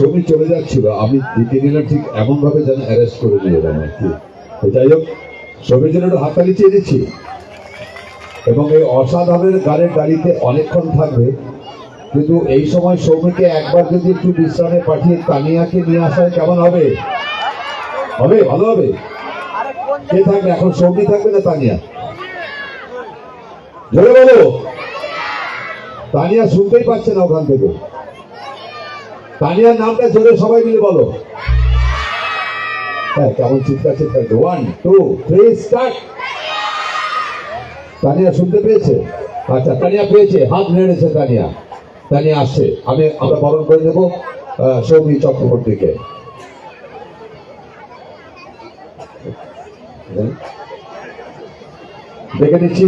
ছবি চলে যাচ্ছিল। আমি নিলাম, ঠিক এমন ভাবে যেন অ্যারেস্ট করে এলাম আর কি। যাই হোক ছবির জন্য একটু হাততালি চেয়ে দিচ্ছি এবং এই অসাধারণের গাড়ির গাড়িতে অনেকক্ষণ থাকবে। কিন্তু এই সময় সৌমিকে একবার যদি একটু বিশ্রামে পাঠিয়ে তানিয়াকে নিয়ে আসা কেমন হবে? হবে, ভালো হবে। কে থাকবে? এখন সৌমি থাকবে না তানিয়া? জোরে বলো। তানিয়া শুনতেই পাচ্ছে না ওখান থেকে। তানিয়ার নামটা জোরে সবাই মিলে বলো। হ্যাঁ কেমন চিৎকার চিৎকার। One two three start Tania শুনতে পেয়েছে? আচ্ছা তানিয়া পেয়েছে। হাত নেড়েছে তানিয়া। তানিয়া আসছে। আমি, আমরা বরণ করে দেবো সৌমি চক্রবর্তীকে। দেখে নিচ্ছি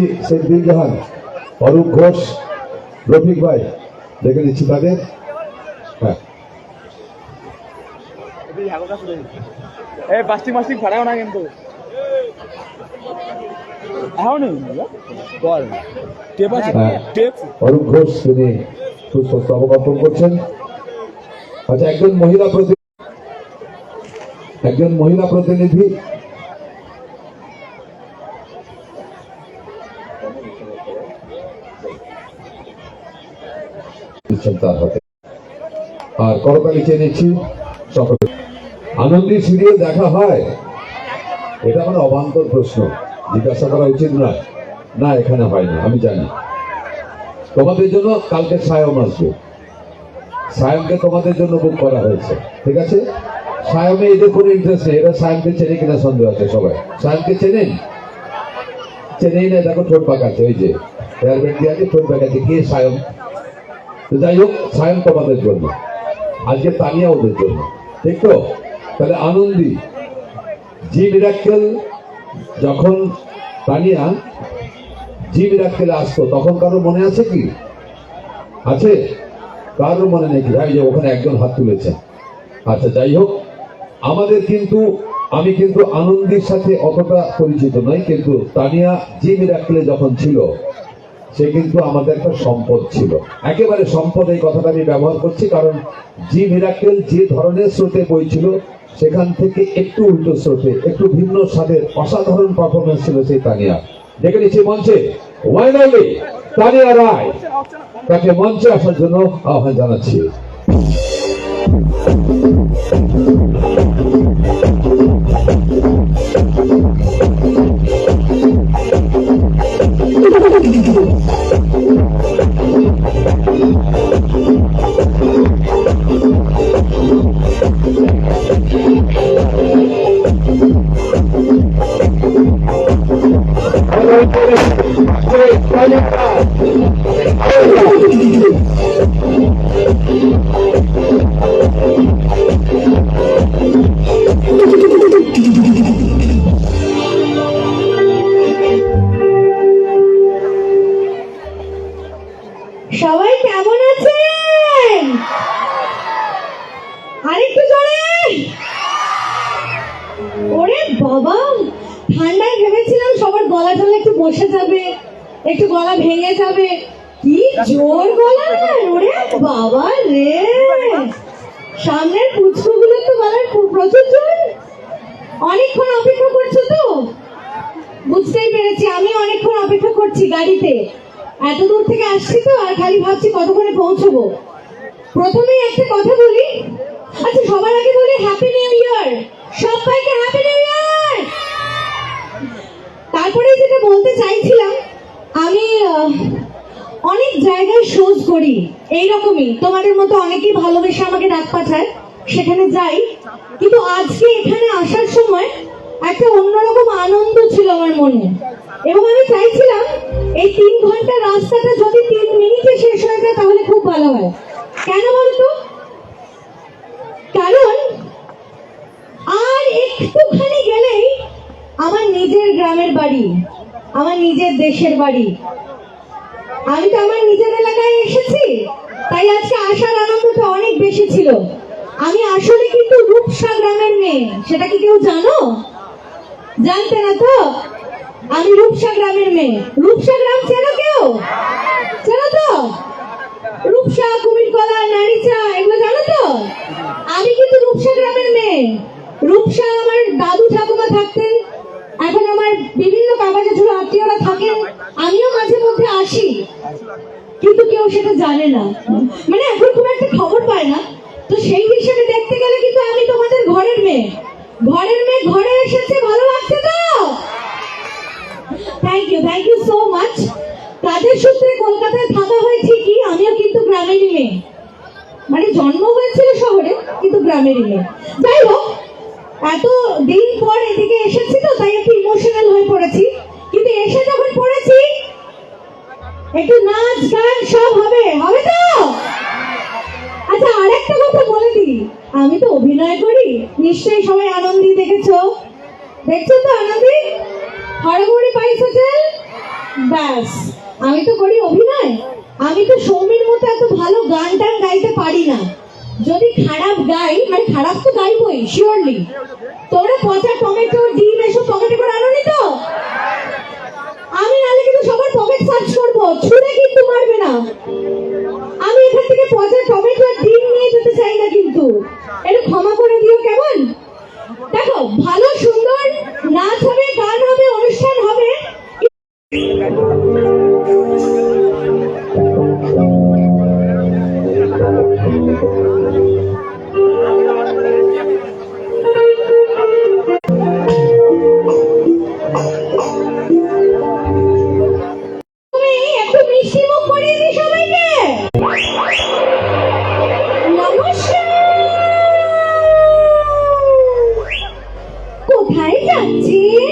দিল জাহান অরূপ ঘোষ, রফিক ভাই। দেখে নিচ্ছি তাদের। হ্যাঁ। এ মাস্টিং ফাটাও না কিন্তু। এখন বল। টেপ আছে? হ্যাঁ। টেপ? অরূপ ঘোষ তিনি সুস্পষ্ট অবগত করছেন। আচ্ছা একজন মহিলা প্রতি একজন মহিলা প্রতিনিধি। তার হাতে। আর করতালি চেয়ে নিচ্ছি। সকলে আনন্দী সিরিয়াল দেখা হয়। এটা মানে অবান্তর প্রশ্ন। জিজ্ঞাসা করা উচিত নয় না, এখানে হয় না আমি জানি। তোমাদের জন্য কালকে সায়ম আসবে। সায়মকে তোমাদের জন্য বুক করা হয়েছে, ঠিক আছে? সায়মে এদের কোনো ইন্টারেস্ট নেই, এরা সায়মকে চেনে কিনা সন্দেহ আছে সবাই। সায়মকে চেনেন? চেনেই না, দেখো ঠোঁট পাকাচ্ছে, ওই যে হেয়ার দিয়ে আছে, ঠোঁট পাকাচ্ছে, কে সায়ম? তো যাই হোক, সায়ম তোমাদের জন্য। আজকে তানিয়া ওদের জন্য, ঠিক তো? তাহলে আনন্দি জি মিরাক্কেল যখন তানিয়া জি মিরাক্কেলে আসতো, তখন কারও মনে আছে কি? আছে? কারোর মনে নেই কি? ভাই যে ওখানে একজন হাত তুলেছেন আচ্ছা যাই হোক, আমাদের কিন্তু, আমি কিন্তু আনন্দের সাথে অতটা পরিচিত নই, কিন্তু তানিয়া জি মিরাক্কেলে যখন ছিল, সে কিন্তু আমাদের একটা সম্পদ ছিল। একেবারে সম্পদ এই কথাটা আমি ব্যবহার করছি, কারণ জি মিরাক্কেল যে ধরনের স্রোতে বইছিল সেখান থেকে একটু উল্টো স্রোতে, একটু ভিন্ন স্বাদের অসাধারণ পারফরমেন্স ছিল সেই তানিয়া দেখে নিচ্ছি মঞ্চে ওয়াইনালি তানিয়া রায় তাকে মঞ্চে আসার জন্য আহ্বান জানাচ্ছি Thank you. সবাই কেমন আছেন? আরেকটু জোরে। ওরে বাবা, ঠান্ডায় ভেবেছিলাম সবার গলা টলা একটু বসে যাবে। একটু গলা ভেঙে যাবে। কি জোর গলা? ওরে বাবা রে। সামনের পুচকুগুলো তো গলার প্র- প্রচুর জোর। অনেকক্ষণ অপেক্ষা করছ তো? বুঝতেই পেরেছি, আমি অনেকক্ষণ অপেক্ষা করছি গাড়িতে। এত দূর থেকে আসছি তো, আর খালি ভাবছি কতক্ষণে পৌঁছবো। প্রথমেই একটা কথা বলি। আচ্ছা সবার আগে বলি হ্যাপি নিউ ইয়ার সবাইকে হ্যাপি নিউ ইয়ার করি। এইরকমই। তোমাদের মতো অনেকেই ভালোবেসে আমাকে ডাক পাঠায়। সেখানে যাই। কিন্তু আজকে এখানে আসার সময় একটা অন্যরকম আনন্দ ছিল আমার মনে। এবং আমি চাইছিলাম এই তিন ঘণ্টা রাস্তাটা যদি তিন মিনিটে শেষ হয়ে যায় তাহলে খুব ভালো হয়। কেন বলতো? কারণ আর একটুখানি গেলেই আমার নিজের গ্রামের বাড়ি, আমার নিজের দেশের বাড়ি আমি তো আমার নিজের এলাকায় এসেছি, তাই আজকে আসার আনন্দটা অনেক বেশি ছিল। আমি আসলে কিন্তু রূপসা গ্রামের মেয়ে, সেটা কি কেউ জানো? জানতে না তো? আমি রূপসা গ্রামের মেয়ে। রূপসা গ্রাম চেনো কেউ? চেনো তো? রূপসা, কুমিরকলা, নারীচা, এগুলো জানো তো? আমি কিন্তু রূপসা গ্রামের মেয়ে রূপসা আমার দাদু ঠাকুমা থাকতেন এখন আমার বিভিন্ন কাকা জেঠুর আত্মীয়রা থাকেন আমিও মাঝে মধ্যে আসি কিন্তু কেউ সেটা জানে না মানে এখন খুব একটা খবর পায় না তো সেই হিসেবে দেখতে গেলে কিন্তু আমি তোমাদের ঘরের মেয়ে ঘরের মেয়ে ঘরে এসেছে ভালো লাগছে তো thank you thank you so much কাজের সূত্রে কলকাতায় থাকা হয় ঠিকই আমিও কিন্তু গ্রামেরই মেয়ে মানে জন্ম হয়েছিল শহরে, কিন্তু গ্রামেরই মেয়ে যাই হোক, এত দিন পর এদিকে এসেছি তো, তাই একটু ইমোশনাল হয়ে পড়েছি। কিন্তু এসে যখন পড়েছি, একটু নাচ, গান সব হবে হবে তো? আচ্ছা আরেকটা কথা বলে দিই। আমি তো অভিনয় করি, নিশ্চয়ই সবাই আনন্দি দেখেছ। দেখছ তো আনন্দি? পাইস হোটেল ব্যাস। আমি তো করি অভিনয়। আমি তো সৌমির মতো এত ভালো গান টান গাইতে পারি না। যদি খারাপ গাই মানে খারাপ তো গাইবই শিওরলি তোমরা পচা টমেটো, ডিম এসব পকেটে করে আনোনি তো? আমি নালে কিন্তু সবার পকেট সার্চ করব, ছুঁড়ে কিন্তু মারবে না। আমি এখান থেকে পচা টমেটো আর ডিম নিয়ে যেতে চাই না কিন্তু। একটু ক্ষমা করে দিও কেমন? দেখো, ভালো, সুন্দর, নাচ হবে, গান হবে, অনুষ্ঠান হবে। 一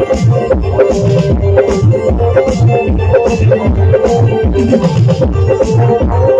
আমি আমি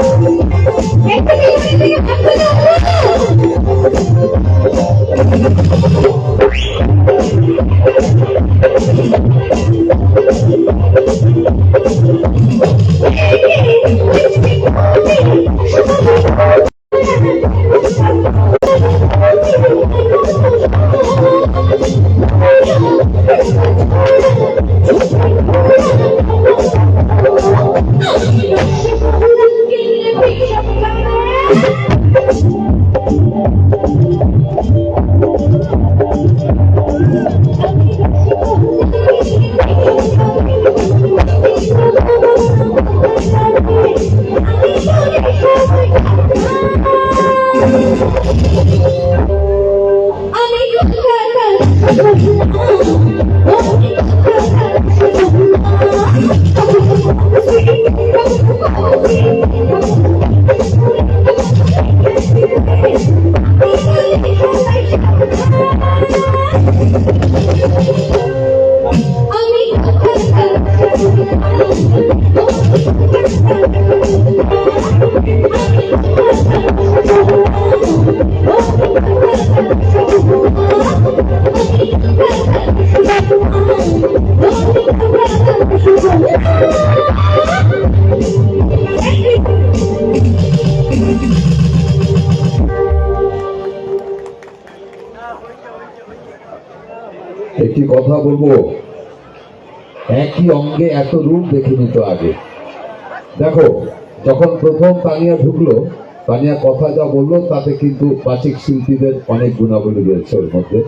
কথা বলব? একই অঙ্গে এত রূপ দেখে নিত আগে। দেখো, যখন প্রথম তানিয়া ঢুকলো, তানিয়া কথা যা বলল, তাতে কিন্তু বাচিক শিল্পীদের অনেক গুণাবলী রয়েছে ওর মধ্যে।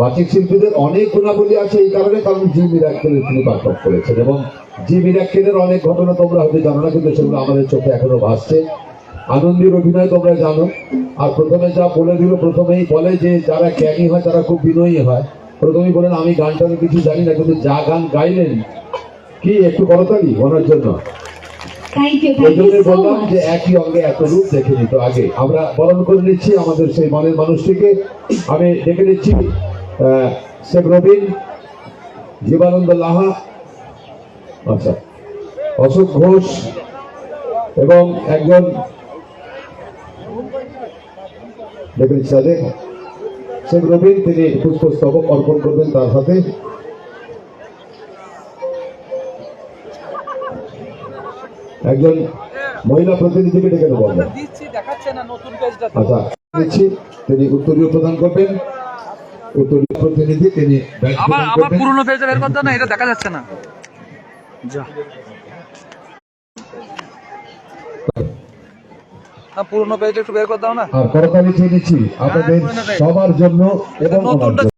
বাচিক শিল্পীদের অনেক গুণাবলী আছে এই কারণে কারণ জি মিরাক্কেলের তিনি পাঠক করেছেন এবং জি মিরাক্কেলের অনেক ঘটনা তোমরা হয়তো জানো না, কিন্তু সেগুলো আমাদের চোখে এখনও ভাসছে। আনন্দের অভিনয় তোমরা জানো। আর প্রথমে যা বলে দিল, প্রথমেই বলে যে যারা জ্ঞানী হয়, তারা খুব বিনয়ী হয়। প্রথমেই বলেন আমি গানটা কিছু জানি না কিন্তু যা গান গাইলেন কি একটু করতালি ওনার জন্য। বললাম যে একই অঙ্গে এত রূপ দেখে নিত আগে। আমরা বরণ করে নিচ্ছি আমাদের সেই মনের মানুষটিকে। আমি ডেকে নিচ্ছি শেখ রবিন জীবানন্দ লাহা আচ্ছা অশোক ঘোষ এবং একজন ডেকে নিচ্ছি তাদের। শেখ রবিন তিনি পুষ্পস্তবক অর্পণ করবেন তার হাতে। একজন মহিলা প্রতিনিধিকে ডেকে নেব আমরা। আচ্ছা দিচ্ছি। তিনি উত্তরীয় প্রদান করবেন। উত্তরীয় প্রতিনিধি তিনি ব্যাচ আবার আবার করবেন। পুরনো পেজটা বের করতে না এটা দেখা যাচ্ছে না। যা। না পুরনো পেজটা একটু বের করে দাও না। আর করতালি আপনাদের সবার জন্য এবং জন্য।